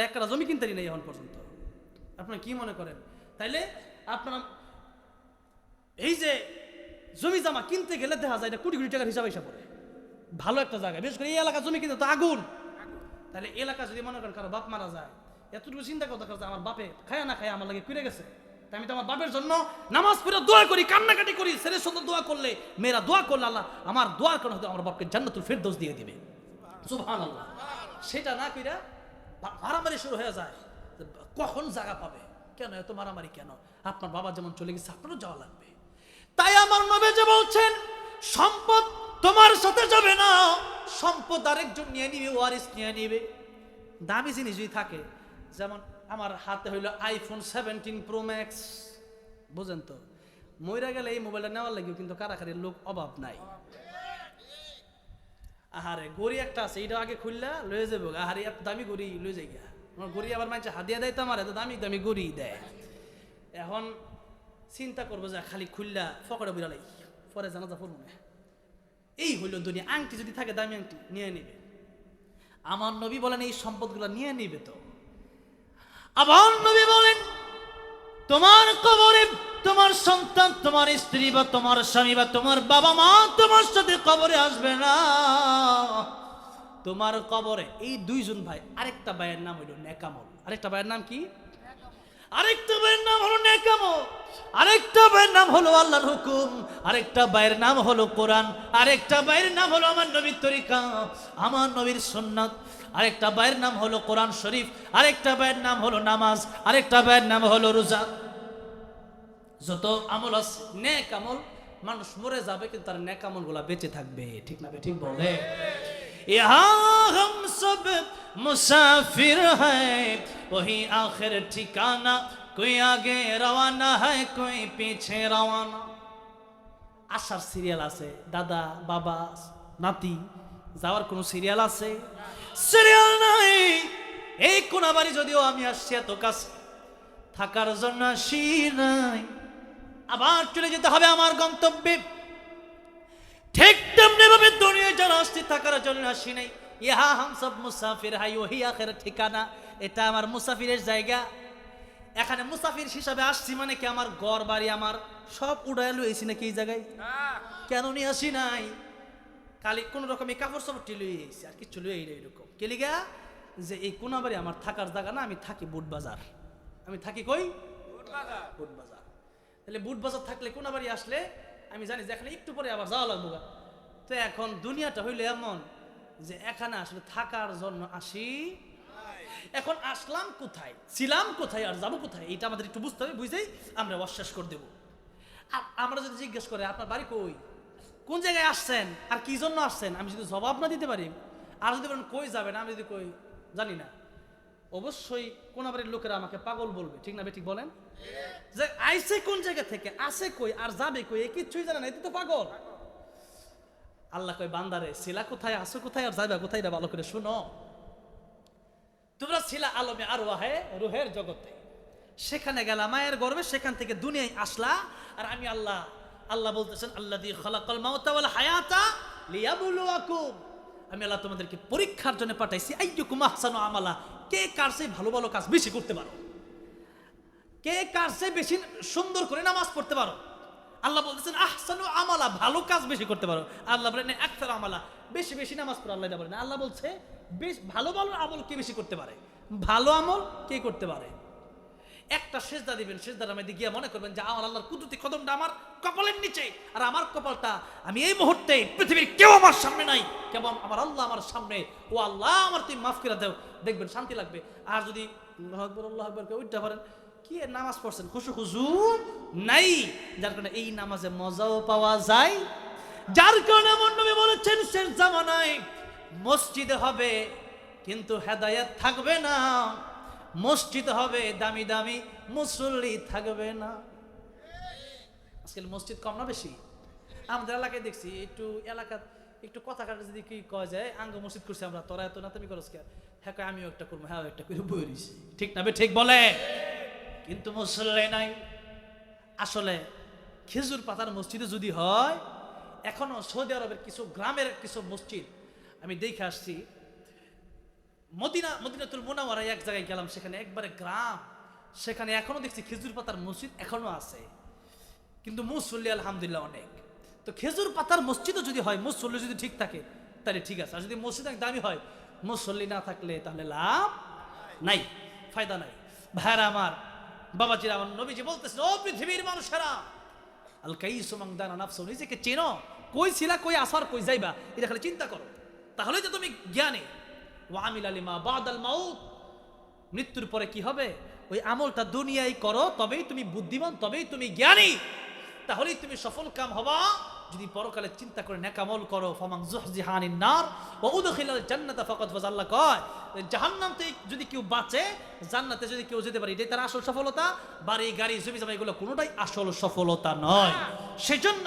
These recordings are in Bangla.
একটা জমি কিনতেই নেই এখন পর্যন্ত। আপনারা কি মনে করেন? তাইলে আপনারা এই যে জমি জামা কিনতে গেলে দেখা যায় এটা কোটি কোটি টাকার হিসাব হিসাব করে ভালো একটা জায়গা, বিশেষ করে এই এলাকা জমি কিনতে তো আগুন। তাহলে এলাকা যদি মনে করেন কারও বাপ মারা যায়, এতটুকু চিন্তা করতে করতে আমার বাপে খায় না খায় আমার লাগে ফিরে গেছে। তাই আমি তো আমার বাপের জন্য নামাজ পড়ে দোয়া করি, কান্নাকাটি করি ছেলের সঙ্গে দোয়া করলে, মেয়েরা দোয়া করলে আল্লাহ আমার কারণে হয়তো আমার বাপকে জান্নাতুল ফেরদৌস দিয়ে দিবে। সুবহানাল্লাহ। সেটা না কইরা মারামারি শুরু হয়ে যায় কখন জায়গা পাবে? কেন? এত মারামারি কেন? আপনার বাবা যেমন চলে গেছে, আপনারও যাওয়া লাগবে। তাই আমার নবে যে বলছেন, সম্পদ তোমার সাথে যাবে না, সম্পদ আরেকজন নিয়ে নিবে, ওয়ারিস নিয়ে নিবে। দামি জিনিস যদি থাকে, যেমন আমার হাতে হইল আইফোন সেভেন্টিন প্রো ম্যাক্স বুঝেন তো? মইরা গেলে এই মোবাইলটা নেওয়ার লাগেও কিন্তু কারাকারির লোক অভাব নাই। আহারে, গড়ি একটা আছে, এটা আগে খুললা লয়ে যাব আহারে, এত দামি গড়ি লয়ে যাই গা। আমার গড়ি আবার মানছে হাদিয়া দেয় তো আমার, এত দামি দামি গড়ি দেয়। এখন চিন্তা করব যে খালি খুললা ফকরে বিড়ালাই পরে জানাজা পড়ব না। এই হইল দুনিয়া। আংটি যদি থাকে দামি আংটি, নিয়ে নিবে। আমার নবী বলেন এই সম্পদগুলো নিয়ে নিবে তো। আমার নবী বলেন তোমার কবরে তোমার সন্তান, তোমার স্ত্রী বা তোমার স্বামী বা তোমার বাবা মা তোমার সাথে কবরে আসবে না। তোমার কবরে, এই দুইজন ভাই, আরেকটা ভাইয়ের নাম হইল নেকামল। আরেকটা ভাইয়ের নাম কি? আরেকটা ভাইয়ের নাম হলো নেকামল। আরেকটা ভাইয়ের নাম হলো আল্লাহর হুকুম। আরেকটা ভাইয়ের নাম হলো কোরআন। আরেকটা ভাইয়ের নাম হলো আমার নবীর তরিকা। আমার নবীর সুন্নাত। আরেকটা বাইয়ের নাম হলো কোরআন শরীফ, আরেকটা বাইয়ের নাম হলো নামাজ, আরেকটা বাইয়ের নাম হলো রোজা। যত আমল আছে, নেক আমল, মানুষ মরে যাবে, কিন্তু তার নেক আমলগুলা বেঁচে থাকবে। ঠিক না ঠিক বলে? হম সব মুসাফির হই আখের ঠিকানা, কই আগে রওয়ানা হয়, কই পিছে রওয়ানা। আসার সিরিয়াল আছে, দাদা, বাবা, নাতি, যাওয়ার কোনো সিরিয়াল আছে? সিরিয়াল নাই। এই কোনাবাড়ি যদিও আমি আসছি এত কাছে থাকার জন্য আসি নাই। আবার চলে যেতে হবে আমার গন্তব্যে। ঠিক তেমনি ভাবে দুনিয়ায় যারা আসছি থাকার জন্য আসি নাই। ইহা হাম সব মুসাফির হাই ওহি আখের ঠিকানা। এটা আমার মুসাফিরের জায়গা। এখানে মুসাফির হিসাবে আসছি মানে কি আমার ঘর বাড়ি আমার সব উড়ায় লইছি নাকি এই জায়গায়? কেন নিয়ে আসি নাই? খালি কোন রকমের কাপড় সাপড়টি লই এসেছি আর কিছু লই না এরকম। কেলিগা যে এই কোনাবাড়ি আমার থাকার জায়গা না আমি থাকি বুট বাজার। আমি থাকি কই? বুট বাজার। তাহলে বুট বাজার থাকলে কোনাবাড়ি আসলে আমি জানি যে এখানে একটু পরে আবার যাওয়া লাগবো। তো এখন দুনিয়াটা হইল এমন যে এখানে আসলে থাকার জন্য আসি। এখন আসলাম কোথায়? ছিলাম কোথায় আর যাব কোথায়? এটা আমাদের একটু বুঝতে হবে বুঝেই আমরা অশ্বাস করে দেবো। আর আমরা যদি জিজ্ঞেস করে আপনার বাড়ি কই? কোন জায়গায় আসছেন আর কি জন্য আসছেন? আমি যদি জবাব না দিতে পারি, আর যদি বলেন কই যাবেন, আমি যদি কই জানি না। অবশ্যই কোন বাড়ির লোকেরা আমাকে পাগল বলবে, ঠিক না ঠিক বলেন? যে আইসে কোন জায়গা থেকে আসে কই, আর যাবে কই, এ কিচ্ছুই জানে না এতে তো পাগল। আল্লাহ কই বান্দারে, শিলা কোথায় আসো কোথায়, আর যাবে কোথায় ভালো করে শুনো। তোমরা শিলা আলমে আর ওয়াহে রুহের জগতে। সেখানে গেলা, মায়ের গর্বে, সেখান থেকে দুনিয়ায় আসলা, আর আমি আল্লাহ আল্লাহ বলতেছেন আল্লাহ দিয়ে খলাকল মাউতা ওয়াল হায়াতা লিয়াবলুয়াকুম। আমি আল্লাহ তোমাদেরকে পরীক্ষার জন্য পাঠাইছি, আইয়ুকুম আহসানু আমালা। কে কার চেয়ে ভালো ভালো কাজ বেশি করতে পারো? কে কার চেয়ে বেশি সুন্দর করে নামাজ পড়তে পারো? আল্লাহ বলতেছেন, আহসানু আমালা, ভালো কাজ বেশি করতে পারো। আল্লাহ বলেন একতার আমালা, বেশি বেশি নামাজ পড়ো আল্লাহ বলেন। আল্লাহ বলছে, বেশ, ভালো ভালো আমল কে বেশি করতে পারে? ভালো আমল কে করতে পারে? একটা সেজদা দিবেন, সেজদার মধ্যে গিয়ে মনে করবেন যে আমার আল্লাহর কুদরতি কদমটা আমার কপালের নিচে। আর আমার কপালটা আমি এই মুহূর্তে পৃথিবীর কেউ আমার সামনে নাই। কেবল আমার আল্লাহ আমার সামনে। ও আল্লাহ, আমার তুমি মাফ করে দাও। দেখবেন শান্তি লাগবে। আর যদি আল্লাহ আকবর আল্লাহ আকবর উঠতে পারেন, কি নামাজ পড়ছেন? খুশু খুশু নাই। যার কারণে এই নামাজে মজাও পাওয়া যায়। যার কারণে নবী বলেছেন, শেষ জামানায় মসজিদে হবে, কিন্তু হেদায়েত থাকবে না। মসজিদ হবে, দামি দামি মুসল্লি থাকবে না। আজকাল মসজিদ কম না বেশি? আমাদের এলাকায় দেখছি, একটু এলাকা একটু কথা কাটা যদি কি কয় যায়, আঙ্গ মসজিদ করছি আমরা, তোরা এত না তুমি করস কে? হ্যাঁ আমিও একটা করব হ্যাঁ একটা করে বই ঠিক না ঠিক বলে? কিন্তু মুসল্লি নাই। আসলে খেজুর পাতার মসজিদে যদি হয়, এখনও সৌদি আরবের কিছু গ্রামের কিছু মসজিদ, আমি দেখে আসছি মদিনা মদিনা মদিনাতুল মোনাওয়ারায় এক জায়গায় গেলাম, সেখানে একবারে গ্রাম। সেখানে এখনও দেখছি খেজুর পাতার মসজিদ এখনও আছে। কিন্তু মুসল্লি আলহামদুলিল্লাহ অনেক। তো খেজুর পাতার মসজিদও যদি হয়, মুসল্লি যদি ঠিক থাকে, তাহলে ঠিক আছে। আর যদি মসজিদ এক দামি হয়, মুসল্লি না থাকলে তাহলে লাভ নাই, ফায়দা নাই। ভাইরা আমার, বাবাজিরা আমার, নবীজি বলতেছেন ও পৃথিবীর মানুষেরা, আল কাইসু মাংদানা নাফসু নিজেকে চেনো। কই ছিলা, কই আসার, কই যাইবা, এটা খালি চিন্তা করো। তাহলে তো তুমি জ্ঞানী। ওয়ামিল আলিমা বাদাল মাউত। মৃত্যুর পরে কি হবে? ওই আমলটা দুনিয়ায় করো, তবেই তুমি বুদ্ধিমান, তবেই তুমি জ্ঞানী। তাহলেই তুমি সফল কাম হবা। যদি পরকালে চিন্তা করে নেকামল করো, ফামাং জুহজিহানিন নার ও উদখিলাল জান্নাতা ফাকাদ ফাজ আল্লাহ কয়, জাহান্নাম থেকে যদি কেউ বাঁচে, জান্নাতে যদি কেউ যেতে পারে, এটাই তার আসল সফলতা। বাড়ি, গাড়ি, জমি জমা এগুলো কোনোটাই আসল সফলতা নয়। সেজন্য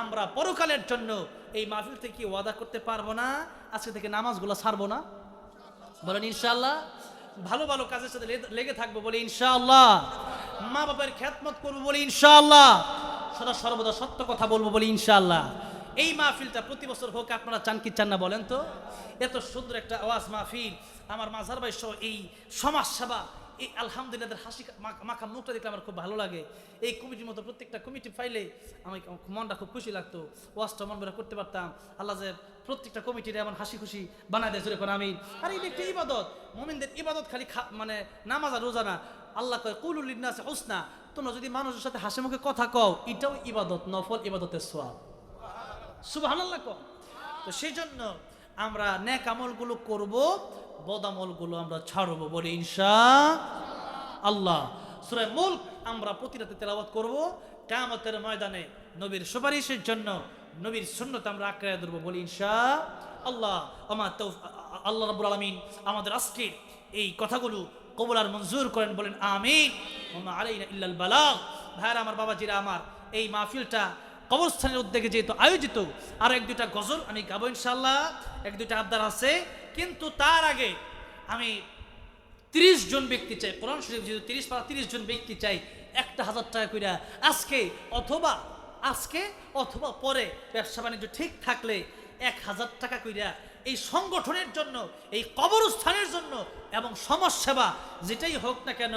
আমরা পরকালের জন্য এই মাহফিল থেকে ওয়াদা করতে পারব না, আজকে থেকে নামাজগুলো ছাড়বো না। বলেন ইনশাল্লাহ ভালো ভালো কাজের সাথে লেগে থাকব বলে ইনশাআল্লাহ। মা বাবার খ্যাতমত করব বলে ইনশাআল্লাহ। সদা সর্বদা সত্য কথা বলব বলে ইনশাআল্লাহ। এই মাহফিলটা প্রতি বছর হোক, আপনারা চান কি চান না বলেন তো? এত সুন্দর একটা আওয়াজ মাহফিল। আমার মাঝার ভাই সহ এই সমাজ সেবা এই আলহামদুলিল্লাহ হাসি মাখা মুখটা দেখলে আমার খুব ভালো লাগে। এই কমিটির মতো প্রত্যেকটা কমিটি ফাইলে আমি মনটা খুব খুশি লাগতো, ওয়াজটা মন বেরা করতে পারতাম। আল্লাহ যে প্রত্যেকটা কমিটির এমন হাসি খুশি বানায় দেয়, জোরে আমি আর এই একটা ইবাদত, মোমিনদের ইবাদত খালি মানে নামাজ আর রোজা না। আল্লাহ কয় কুলুল ইন্নাসে হুসনা তোমরা যদি মানুষের সাথে হাসি মুখে কথা কও, এটাও ইবাদত, নফল ইবাদতের সোয়াব সুবহানাল্লাহ কও। তো সেই জন্য আমরা ন্যাক আমলগুলো করব বদ আমলগুলো আমরা ছাড়বো বলে ইনশা আল্লাহ, সূরা মুলক আমরা প্রতি রাতে তেলাওয়াত করব। কিয়ামতের ময়দানে নবীর সুপারিশের জন্য, নবীর সুন্নত আমরা আঁকড়ে ধরবো বলি ইনশা আল্লাহ আমার তৌ আল্লাহ রাব্বুল আলামিন আমাদের আজকে এই কথাগুলো কবুল আর মঞ্জুর করেন বলেন আমি আলাইনা ইল্লাল বালাগ। ভাইরা আমার বাবাজিরা, আমার এই মাহফিলটা কবরস্থানের উদ্যোগে যেহেতু আয়োজিত, আর এক দুটা গজল আমি গাবো ইনশাল্লাহ এক দুটা আবদার আছে। কিন্তু তার আগে আমি তিরিশ জন ব্যক্তি চাই, কোরআন শরীফ যেহেতু তিরিশ পারা তিরিশ জন ব্যক্তি চাই, একটা হাজার টাকা কইরা আজকে অথবা আজকে অথবা পরে ব্যবসা বাণিজ্য ঠিক থাকলে এক হাজার টাকা কইরা এই সংগঠনের জন্য, এই কবরস্থানের জন্য এবং সমাজসেবা যেটাই হোক না কেন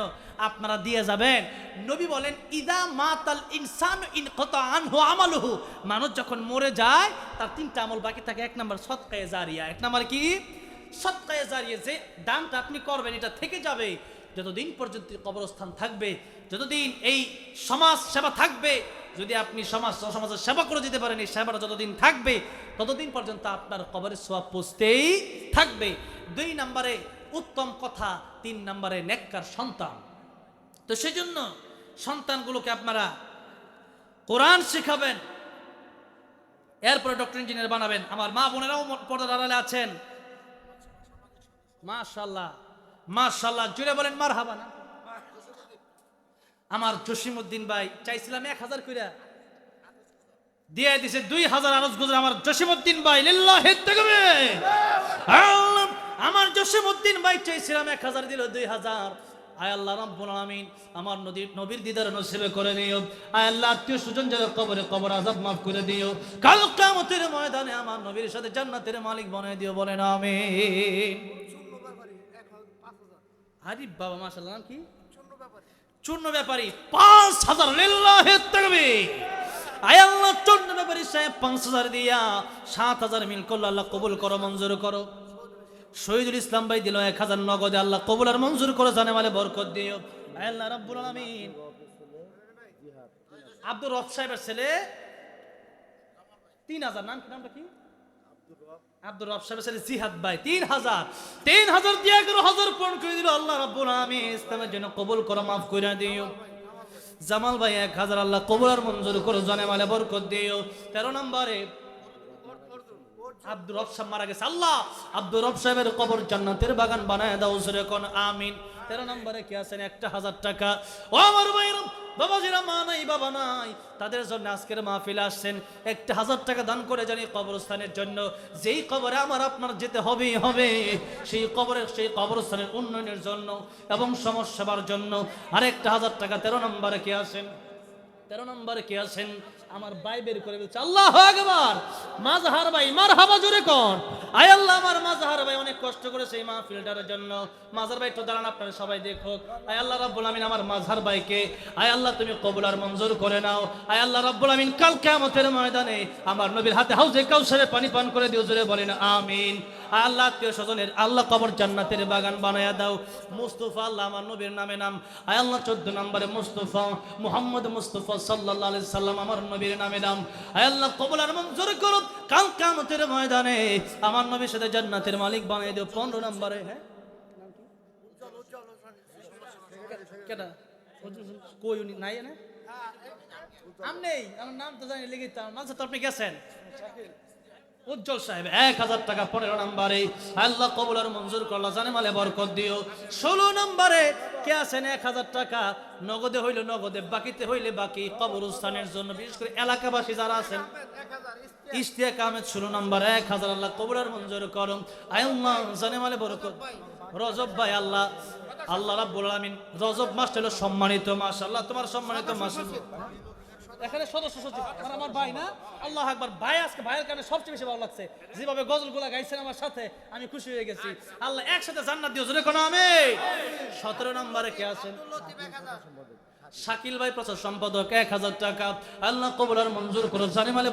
আপনারা দিয়ে যাবেন। নবী বলেন, ইদা মাতাল ইনসান ইন কত আনহু আমালহু। মানুষ যখন মরে যায়, তার তিনটা আমল বাকি থাকে। এক নাম্বার সৎকায়ে জারিয়া, এক নাম্বার কি? সৎকায়ে জারিয়ে যে দানটা আপনি করবেন, এটা থেকে যাবে। যতদিন পর্যন্ত কবরস্থান থাকবে, যতদিন এই সমাজ সেবা থাকবে, যদি আপনি সমাজ, সমাজের সেবা করে যেতে পারেন, এই সেবাটা যতদিন থাকবে, ততদিন পর্যন্ত আপনার কবরের সোয়াব পৌঁছতেই থাকবে। দুই নম্বরে উত্তম কথা, তিন নম্বরে নেককার সন্তান। তো সেজন্য সন্তানগুলোকে আপনারা কোরআন শেখাবেন, এরপরে ডক্টর ইঞ্জিনিয়ার বানাবেন। আমার মা বোনেরাও পর্দার আড়ালে আছেন। মাশাল্লাহ মাশাল্লাহ জুড়ে বলেন মার হাবানা আমার জসিমুদ্দিন ভাই চাইছিলাম এক হাজার কইরা দিয়ে দিছে দুই হাজার আরজ গুজর। আমার জসিমউদ্দিন ভাই লিল্লাহি আল্লাহ, আমার জসিমউদ্দিন ভাই চাইছিলাম এক হাজার দিল দুই হাজার। আয় আল্লাহ রাব্বুল আলামিন আমার নদীর নবীর দিদার নসিবে করে দিও আয় আল্লাহ আত্মীয় সুজন যারা কবরে কবর আযাব মাফ করে দিও। কাল কিয়ামতের ময়দানে আমার নবীর সাথে জান্নাতের মালিক বানায় দিও বলেন আমিন। আরে বাবা মাশাআল্লাহ নাম কি? চূর্ণ ব্যাপারী। পাঁচ হাজার লিল্লাহি তাকবীর। আয় আল্লাহ চূর্ণ ব্যাপারী সাহেব পাঁচ হাজার দিয়া সাত হাজার মিল করল আল্লাহ কবুল করো মঞ্জুর করো। শহীদুল ইসলাম ভাই দিল এক হাজার নগদে আল্লাহ কবুল আর মঞ্জুর করো জানে মানে বরকত দিও। আয় আল্লাহ রাব্বুল আলামিন। আব্দুর রব সাহেবের ছেলে তিন হাজার নাম নামটা কি? আব্দুর রব। মাফ দিও। জামাল এক হাজার আল্লাহ জানে রব সাহেবের কবর জান্নাতের বাগান বানায় দাও আমিন। তেরো নম্বরে কি আছেন একটা হাজার টাকা। ও আমার ভাইরা বাবাজিরা মা নাই, বাবা নাই। তাদের জন্য আজকের মাহফিল আসছেন। একটা হাজার টাকা দান করে জানি কবরস্থানের জন্য। যেই কবরে আমার আপনার যেতে হবেই হবে, সেই কবরের, সেই কবরস্থানের উন্নয়নের জন্য এবং সমাজ সেবার জন্য। আরেকটা হাজার টাকা তেরো নম্বরে কি আছেন তেরো নম্বরে কে আছেন? আমার বাই বের করে বলছে, আল্লাহ আকবার! মাঝহার ভাই মার হাবা জোরে কোন। আয় আল্লাহ, আমার মাঝহার ভাই অনেক কষ্ট করেছে এই মাহফিলটার জন্য। মাঝহার ভাই একটু দাঁড়ান, আপনারা সবাই দেখো আয় আল্লাহ, রাব্বুল আমিন আমার মাঝহার ভাইকে, আয় আল্লাহ, তুমি কবুল আর মঞ্জুর করে নাও। আয় আল্লাহ, রাব্বুল আমিন কাল কিয়ামতের ময়দানে আমার নবীর হাতে হাউজে কাউসারে পানি পান করে দিও, জোরে বলেন, আমিন। আল্লাহ আত্মীয় স্বজনের আল্লাহ কবর জান্নাতের বাগান বানায়া দাও। মুস্তফা আল্লাহ আমার নবীর নামে নাম। আয় আল্লাহ চোদ্দ নম্বরে মুস্তফা, মোহাম্মদ মুস্তফা আলাইহি সাল্লাম আমার নবীর নামে নাম। আয় আল্লাহ কবুল আর মঞ্জুর করো কাল কিয়ামতের ময়দানে। আমার নবীর সাথে জান্নাতের মালিক বানিয়ে দিও। পনেরো নম্বরে হ্যাঁ? নেই আমার নাম তো জানি লিখিত। মাঝে তো আপনি গেছেন। উজ্জ্বল সাহেব, এক হাজার টাকা পনেরো নম্বরে। আল্লাহ কবুল আর মঞ্জুর করল, জানে মালে বরকত দিও। ষোলো নম্বরে, কে আছেন? এক হাজার টাকা। নগদে হইলে নগদে, বাকিতে হইলে বাকি। কবরস্থানের জন্য, বিশেষ করে এলাকাবাসী যারা আছেন। ইশতিয়াক আহমেদ, ষোলো নম্বর, এক হাজার আল্লাহ কবুল আর মঞ্জুর করুন আল্লাহ, জানে মালে বরকত। রজব ভাই, আল্লাহ আল্লাহ রাব্বুল আলামিন, রজব মাস হলো সম্মানিত মাস। আল্লাহ তোমার সম্মানিত মাস এখানে সদস্য সচিব। আর আমার ভাই না? আল্লাহ একবার ভাই আজকে ভাইয়ের কারণে সবচেয়ে বেশি ভালো লাগছে। যেভাবে গজলগুলা গাইছেন আমার সাথে, আমি খুশি হয়ে গেছি। আল্লাহ একসাথে জান্নাত দিও, জোরে কোনো আমি সতেরো নম্বরে কে আছেন? শাকিল ভাই প্রচার সম্পাদক, এক হাজার টাকা। আল্লাহ কবুলার মঞ্জুর করো জানিমালে